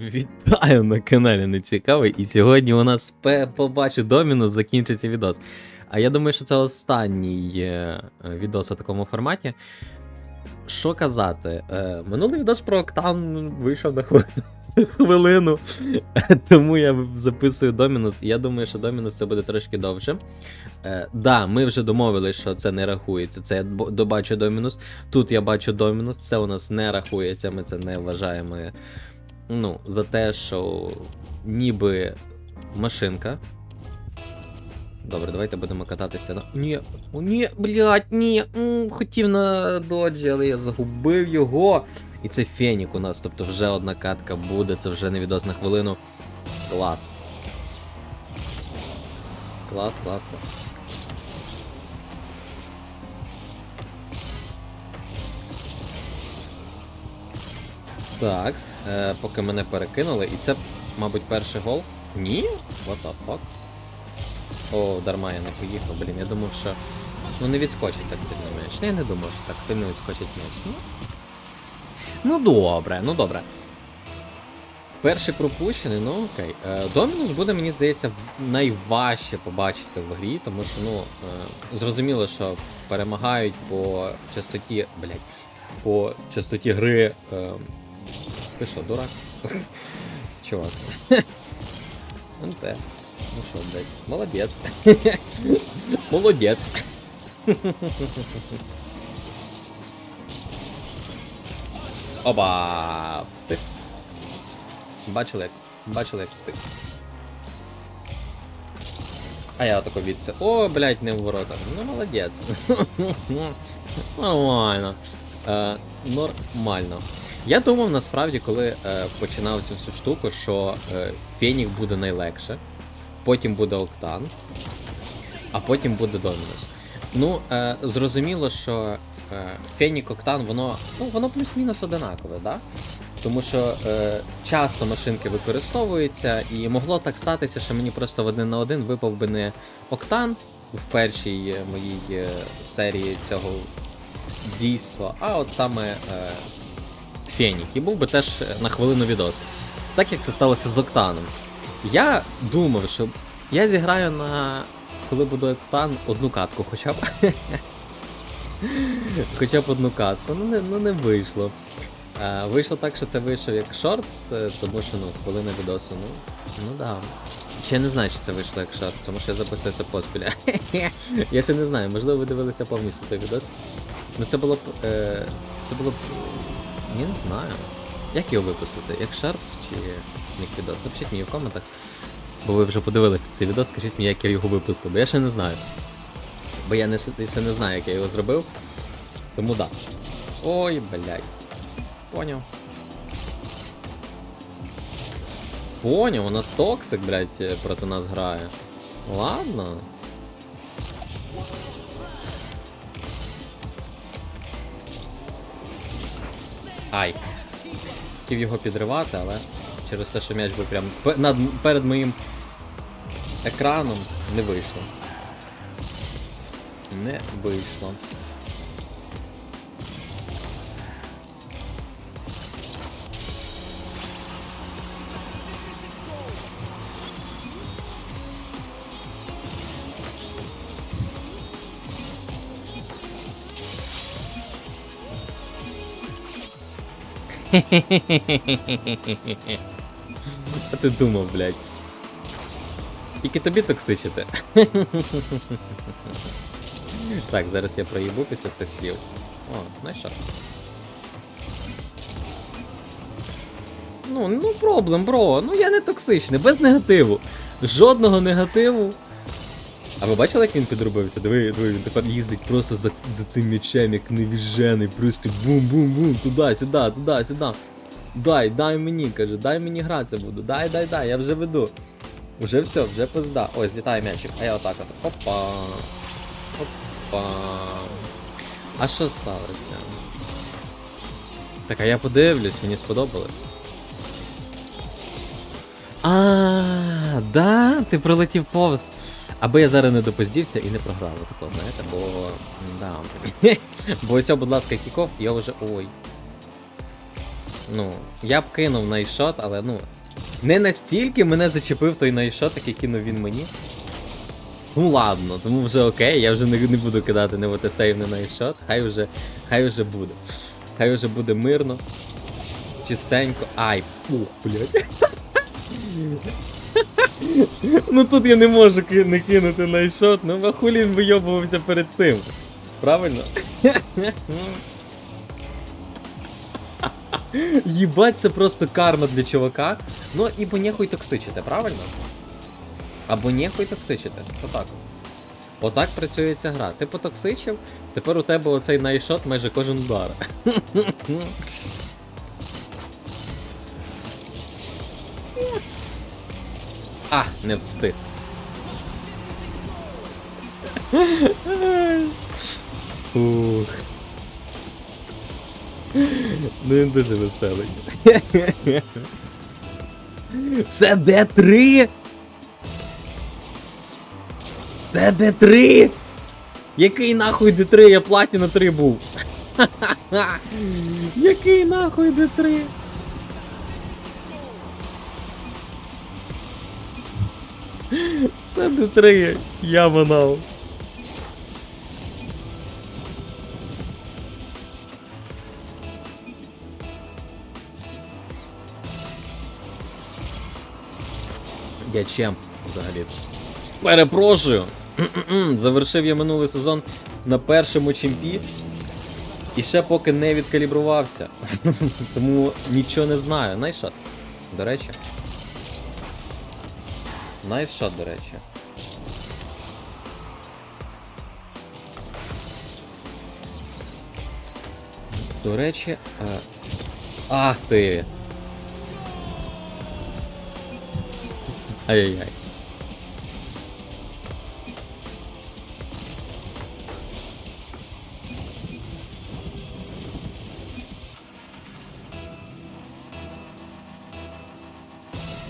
Вітаю на каналі Нецікавий, і сьогодні у нас побачу Домінус, закінчиться відос. А я думаю, що це останній е, відос у такому форматі. Що казати? Е, минулий відос про Октан вийшов на хвилину. Хвилину, тому я записую Домінус, і я думаю, що Домінус це буде трошки довше. Е, да, ми вже домовились, що це не рахується. Це я добачу Домінус. Тут я бачу Домінус, це у нас не рахується, ми це не вважаємо ну, за те, що ніби машинка. Добре, давайте будемо кататися на. Ні, о, ні, блядь, ні. Хотів на доджі, але я загубив його. І це Фенік у нас, тобто вже одна катка буде, це вже не на хвилину. Клас. Клас, клас, клас. Так, е, поки мене перекинули, і це, мабуть, перший гол. Ні? What the fuck? О, дарма я не поїхав, блін, я думав, що. Ну не відскочить так сильно м'яч. Ну, Я не думав, що так сильно відскочить м'яч. Ну. ну добре, ну добре. Перший пропущений, ну окей. Е, Домінус буде, мені здається, найважче побачити в грі, тому що, ну, е, зрозуміло, що перемагають по частоті. Блять, по частоті гри. Ти що, дурак? Чувак. Те. Ну що, блядь, молодець. Молодець. Оба! Встиг. Бачили, як. Бачили, як встиг. А я тако відси. О, блядь, не в воротах. Ну молодець. Нормально. Е, нормально. Я думав насправді, коли е, починав цю всю штуку, що е, Фенік буде найлегше, потім буде Октан, а потім буде Домінус. Ну, е, зрозуміло, що е, Фенік Октан, воно, ну, воно плюс-мінус одинакове, да? Тому що е, часто машинки використовуються, і могло так статися, що мені просто в один на один випав би не Октан в першій е, моїй е, серії цього дійства, а от саме е, Фенік. І був би теж на хвилину відос. Так як це сталося з Октаном. Я думав, що я зіграю на. Коли буде Октан, одну катку хоча б. хоча б одну катку. Ну не, ну, не вийшло. Е, вийшло так, що це вийшов як шортс, е, тому що ну, хвилина відосу, ну. Ну да. Ще не знаю, чи це вийшло як шорт, тому що я записую це поспіль. я ще не знаю, можливо, ви дивилися повністю той відос. Ну це було б. Е, це було б. Я не знаю. Як його випустити? Як шартс чи як відос? Напишіть мені в коментах. Бо ви вже подивилися цей відос, скажіть мені, як я його випустив, бо я ще не знаю. Бо я не, ще не знаю, як я його зробив. Тому да. Ой, блядь. Поняв. Поняв, у нас токсик, блядь, проти нас грає. Ладно. Ай. Хотів його підривати, але через те, що м'яч був прям над, перед моїм екраном, не вийшло. Не вийшло. А ти думав, блядь. Тільки тобі токсичити. так, зараз я проїбу після цих слів. О, і що? Ну, ну проблем, бро. Ну я не токсичний, без негативу. Жодного негативу. А ви бачили, як він підробився? Диви, диви, він тепер їздить просто за, за цим м'ячем, як невіжений, просто бум-бум-бум, туди, сюди, туди, сюди. Дай, дай мені, каже, дай мені гратися буду. Дай, дай, дай, я вже веду. Вже все, вже пизда. Ой, злітає м'ячик. А я отак от. Опа. Опа. А що сталося? Так, а я подивлюсь, мені сподобалось. А, да, ти пролетів повз. Аби я зараз не допоздівся і не програв такого, знаєте, бо. Да. бо ось, будь ласка, кіков, я вже. Ой. Ну, я б кинув найшот, але ну. Не настільки мене зачепив той найшот, який кинув він мені. Ну ладно, тому вже окей, я вже не, не буду кидати не в сейв, не найшот. Хай вже, хай вже буде. Хай вже буде мирно. Чистенько. Ай, ух, блядь. ну тут я не можу не кинути найшот, ну а хулі він вийобувався перед тим. Правильно? Їбать, це просто карма для чувака. Ну і нехуй токсичите, правильно? Або нехуй токсичите. Отак. Отак працює ця гра. Ти потоксичив, тепер у тебе оцей найшот майже кожен удар. А, не встиг. Ух. Ну він дуже веселий. Це Д3? Це Д3? Який нахуй Д3? Я платіна 3 був. Який нахуй Д3? Це Д3, я манав. Я чемп взагалі. Перепрошую. Завершив я минулий сезон на першому чемпі. І ще поки не відкалібрувався. Тому нічого не знаю. Найшот. До речі. Найшот, до речі. До речі. А... Ах ти! Ай-яй-яй.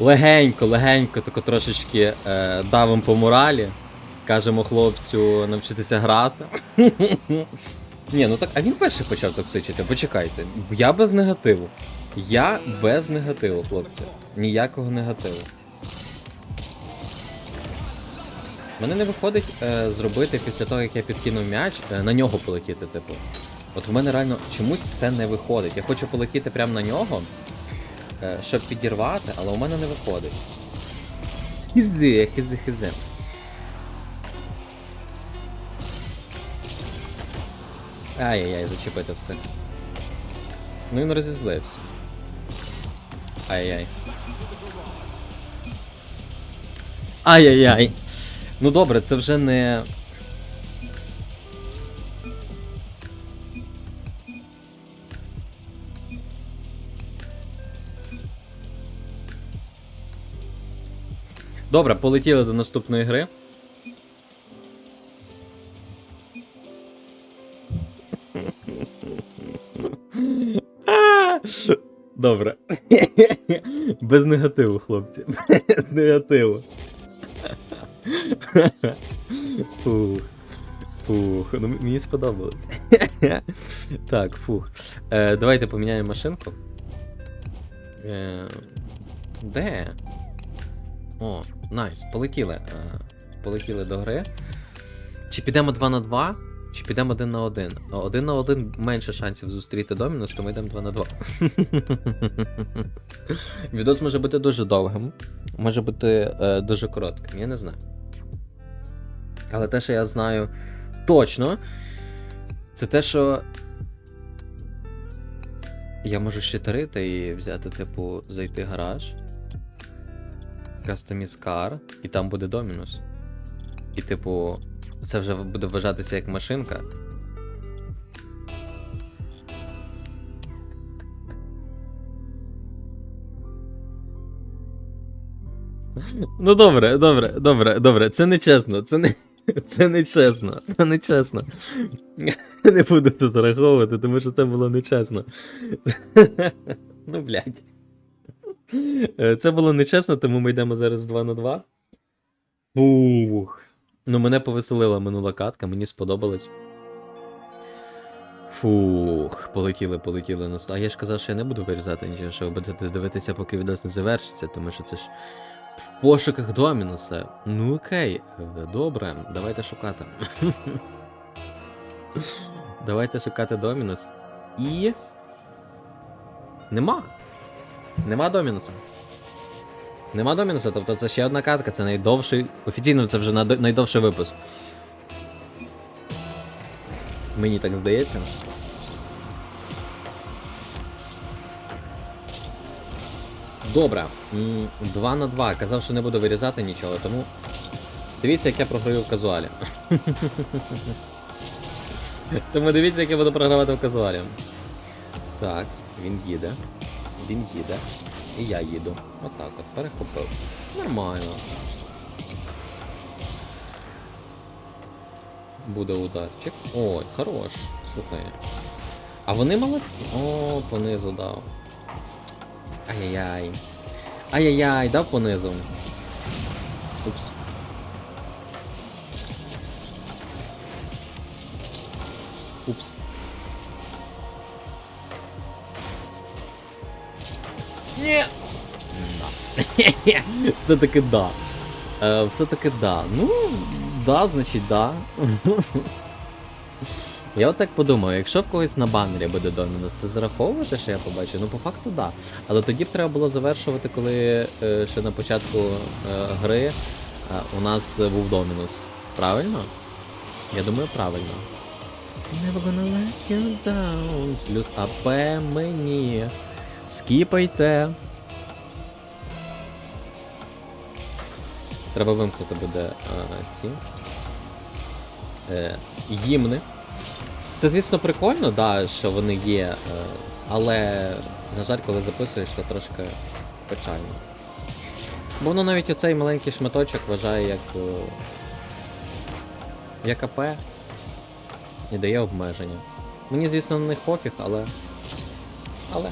Легенько, легенько, тако трошечки е, давим по моралі. Кажемо хлопцю навчитися грати. Ні, ну так, а він перший почав токсичити, почекайте. Я без негативу. Я без негативу, хлопці. Ніякого негативу. Мене не виходить е, зробити після того, як я підкинув м'яч, е, на нього полетіти, типу. От в мене реально чомусь це не виходить. Я хочу полетіти прямо на нього, щоб підірвати, але у мене не виходить. Хізди, хизи, хизи. Ай-яй-яй, зачепити встиг. Ну він розізлився. Ай-яй. Ай-яй-яй. Ну добре, це вже не. Добре, полетіли до наступної гри. Добре. Без негативу, хлопці. Без негативу. Фух. Фух. Ну мені сподобалось. так, фух. Е, давайте поміняємо машинку. Е, де? О, найс, полетіли. Е, полетіли до гри. Чи підемо 2 на 2, чи підемо 1 на 1. 1 на 1 менше шансів зустріти Домінус, то ми йдемо 2 на 2. Відос може бути дуже довгим, може бути е, дуже коротким, я не знаю. Але те, що я знаю точно, це те, що я можу щитерити і взяти, типу, зайти гараж. Customize car, і там буде Домінус. І, типу, це вже буде вважатися як машинка. Ну добре, добре, добре, добре. Це не чесно. Це не. Це не чесно, це не чесно. Не буду це зараховувати, тому що це було нечесно. Ну, блядь. Е, Це було нечесно, тому ми йдемо зараз 2 на 2. Фух. Ну, мене повеселила минула катка, мені сподобалось. Фух, полетіли, полетіли. на А я ж казав, що я не буду вирізати нічого, що ви будете дивитися, поки відос не завершиться, тому що це ж в пошуках Домінуса. Ну окей, е, добре, давайте шукати. давайте шукати Домінус. І. Нема. Нема Домінуса. Нема Домінуса, тобто це ще одна катка, це найдовший. Офіційно це вже найдовший випуск. Мені так здається. Добре. 2 на 2. Казав, що не буду вирізати нічого, тому. Дивіться, як я програю в казуалі. тому дивіться, як я буду програвати в казуалі. Так, він їде. Він їде. І я їду. Отак от, перехопив. Нормально. Буде ударчик. Ой, хорош. Слухай. А вони молодці. О, понизу дав. Ай-яй-яй. Ай-яй-яй, дав понизу. Упс. Упс. Ні. Все-таки да. Е, Все-таки да. Ну, да, значить да. Я от так подумав, якщо в когось на банері буде Домінус, це зараховувати, що я побачу? Ну, по факту, да. Але тоді б треба було завершувати, коли е, ще на початку е, гри е, у нас був Домінус. Правильно? Я думаю, правильно. Never gonna let you down. Плюс АП мені. Скіпайте. Треба вимкнути буде а, ці. Е, гімни. Це, звісно, прикольно, да, що вони є, е, але, на жаль, коли записуєш, то трошки печально. Бо воно навіть оцей маленький шматочок вважає як. е, як АП і дає обмеження. Мені, звісно, на них пофіг, але. Але.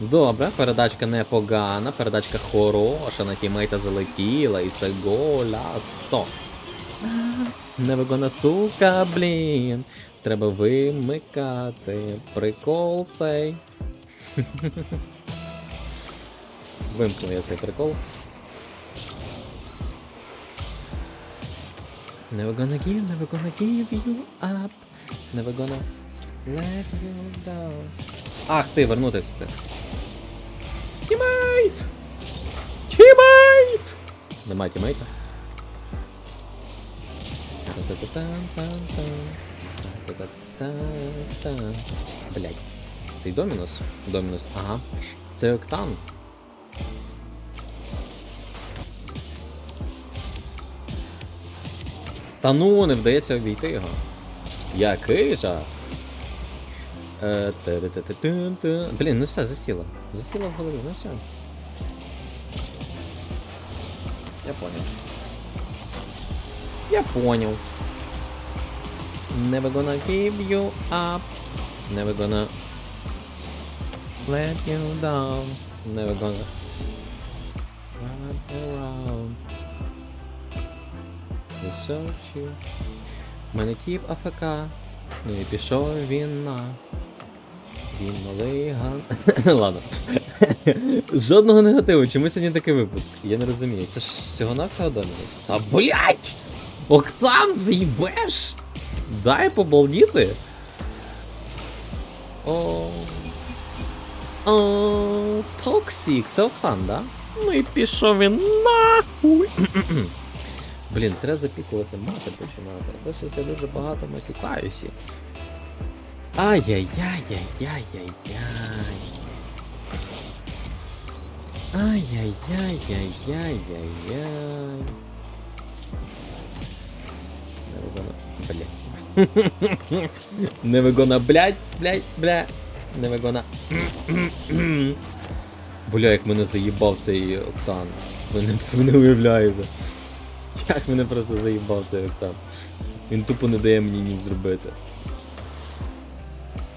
Добре, передачка непогана, передачка хороша, на тімейта залетіла, і це голясо. Невигона сука, блін. Треба вимикати. Прикол цей. Вимкнув я цей прикол. Never gonna give, never gonna give you up. Never gonna let you down. Ах, ти вернути встиг. Тімейт! Тімейт! Нема тімейта. Блять. Цей Домінус? Домінус, ага. Це Октан. Та ну, не вдається обійти його. Який жах. Е. Блін, ну все, засіло. Засіло в голові, ну все. Я понял. Я понял. Never gonna give you up. Never gonna let you down. Never gonna run around. Research you. Мене тіп АФК. Ну і пішов він на. Він малий ган. Ладно. Жодного негативу. Чому сьогодні такий випуск? Я не розумію. Це ж всього навсього Домінус. Та блять! Октан, заїбеш! Дай побалдіти. О. О, Токсік, це Октан, да? Ну і пішов він нахуй. Блін, треба запікувати мати починати. Бо щось я дуже багато матюкаюся. Ай-яй-яй-яй-яй-яй-яй. Ай-яй-яй-яй-яй-яй-яй. Невигона, блядь. Невигона, блядь, блядь, бля. Невигона. Бля, як мене заїбав цей октан. Ви не, ви не уявляєте. Як мене просто заїбав цей октан. Він тупо не дає мені ніч зробити.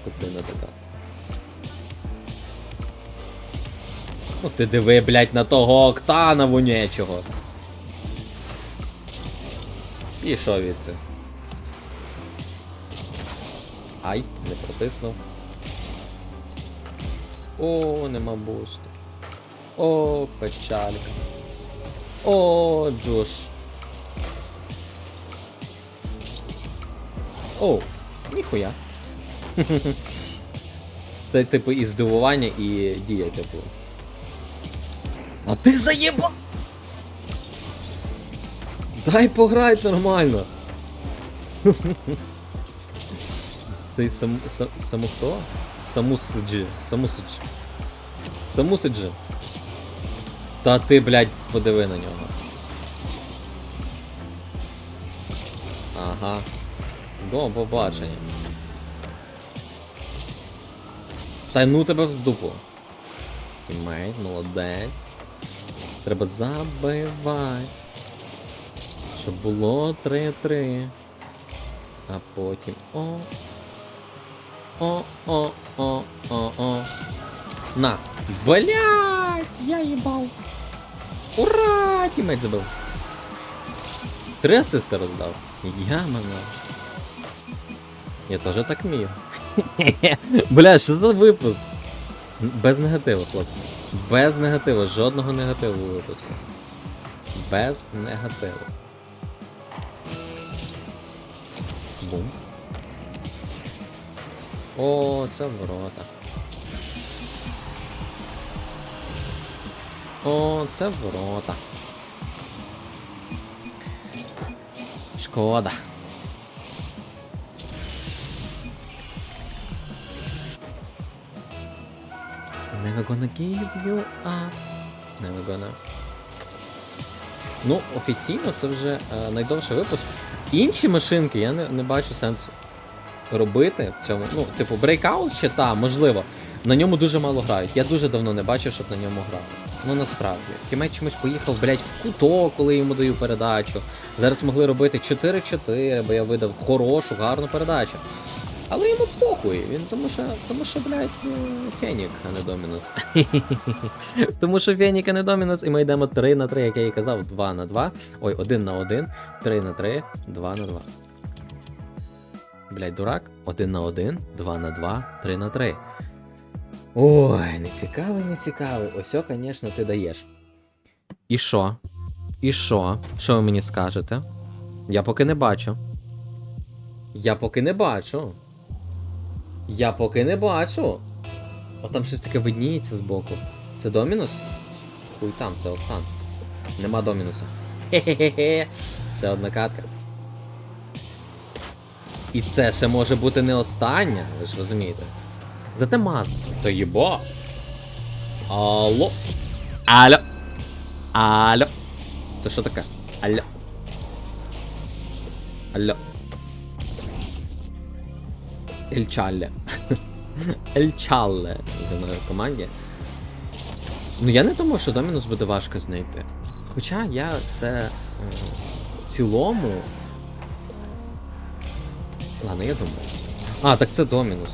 Скотина така. Ну ти диви, блядь, на того октана вонячого. Пішов від це. Ай, не протиснув. О, нема бусту. О, печалька. О, Джош. О, ніхуя. Це типу і здивування, і дія, типу. А ти заєба! Дай пограть нормально. Цей сам, сам, саму хто? Самусиджи. Самусиджи. Самусиджи. Та ти, блядь, подиви на нього. Ага. До побачення. Та ну тебе в дупу. Тімейт, молодець. Треба забивати. Щоб було 3-3. А потім. О. О, о, о, о, о. На. Блять! Я їбав. Ура! Тімейт забив. Три асисти роздав. Я мене. Я теж так вмію. Бля, що за випуск? Без негативу, хлопці. Без негативу, жодного негативу у випуску. Без негативу. Бум. О, це ворота. О, це ворота. Шкода. Never gonna give you up. Never gonna. Ну, офіційно це вже е, найдовший випуск. Інші машинки я не, не бачу сенсу робити в цьому. Ну, типу, Breakout ще та, можливо. На ньому дуже мало грають. Я дуже давно не бачив, щоб на ньому грали. Ну насправді. Кімець чомусь поїхав, блядь, в куток, коли йому даю передачу. Зараз могли робити 4-4, бо я видав хорошу, гарну передачу. Але йому похуй, він тому що, тому що, блядь, ну, Фенік, а не Домінус. тому що Фенік, а не Домінус, і ми йдемо 3 на 3, як я і казав, 2 на 2. Ой, 1 на 1, 3 на 3, 2 на 2. Блядь, дурак, 1 на 1, 2 на 2, 3 на 3. Ой, не цікавий, не цікавий. Ось, звісно, ти даєш. І що? І що? Що ви мені скажете? Я поки не бачу. Я поки не бачу. Я поки не бачу. О, там щось таке видніється збоку. Це Домінус? Хуй там, це Октан. Нема Домінуса. Хе-хе-хе. Це одна катка. І це ще може бути не остання, ви ж розумієте. Зате маст. То єбо. Алло. Алло. Алло. Це що таке? Алло. Алло. Ельчалле. Ельчалле за мною в команді. Ну я не думаю, що Домінус буде важко знайти. Хоча я це е, в цілому. Ладно, я думаю. А, так це Домінус.